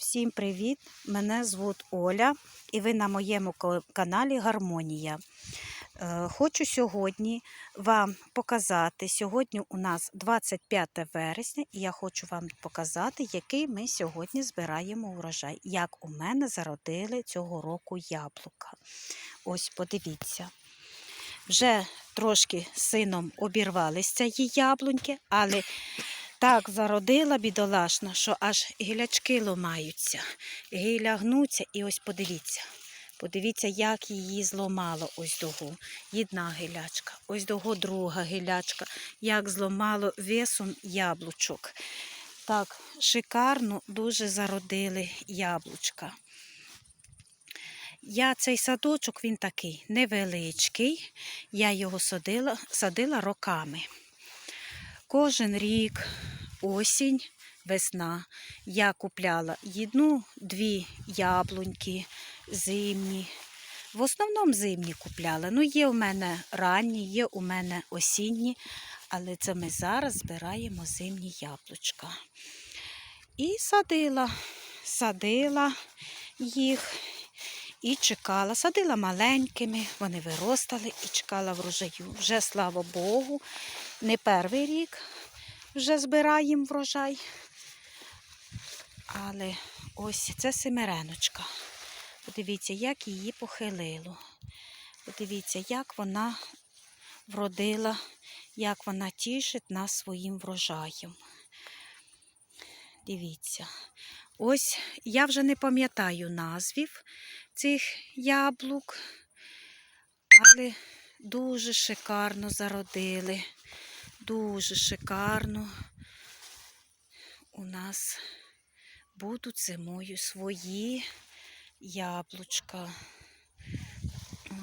Всім привіт! Мене звуть Оля і ви на моєму каналі Гармонія. Е, Хочу сьогодні вам показати. Сьогодні у нас 25 вересня, і я хочу вам показати, який ми сьогодні збираємо урожай. Як у мене зародили цього року яблука. Ось подивіться. Вже трошки сином обірвалися її яблуньки, але так зародила бідолашна, що аж гілячки ломаються, гілля гнуться, і ось подивіться. Подивіться, як її зломало ось дого. Одна гілячка, ось дого друга гілячка, як зломало весом яблучок. Так, шикарно дуже зародили яблучка. Я цей садочок, він такий невеличкий. Я його садила, садила роками. Кожен рік, осінь, весна, я купляла одну-дві яблуньки зимні. В основному зимні купляла. Ну, є у мене ранні, є у мене осінні, але це ми зараз збираємо зимні яблучка. І садила, садила їх і чекала. Садила маленькими, вони виростали і чекала врожаю. Вже, слава Богу, не перший рік вже збираємо врожай. Але ось це семереночка. Подивіться, як її похилило. Подивіться, як вона вродила, як вона тішить нас своїм врожаєм. Дивіться. Ось я вже не пам'ятаю назвів цих яблук, але дуже шикарно зародили. Дуже шикарно у нас будуть зимою свої яблучка.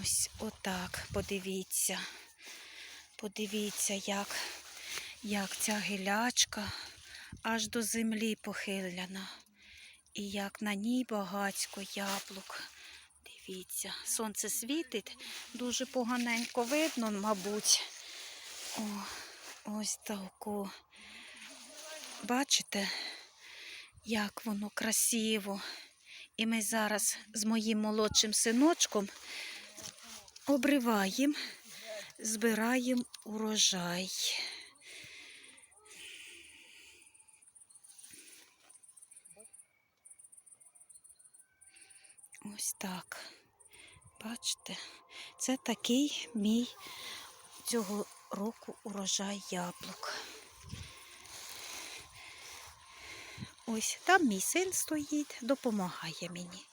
Ось отак, подивіться. Подивіться, як, як ця гілячка аж до землі похилена. І як на ній багацько яблук. Дивіться, сонце світить, дуже поганенько видно, мабуть. О, ось тако. Бачите, як воно красиво. І ми зараз з моїм молодшим синочком обриваємо, збираємо урожай. Ось так. Бачите, це такий мій цього року урожай яблук. Ось там мій син стоїть, допомагає мені.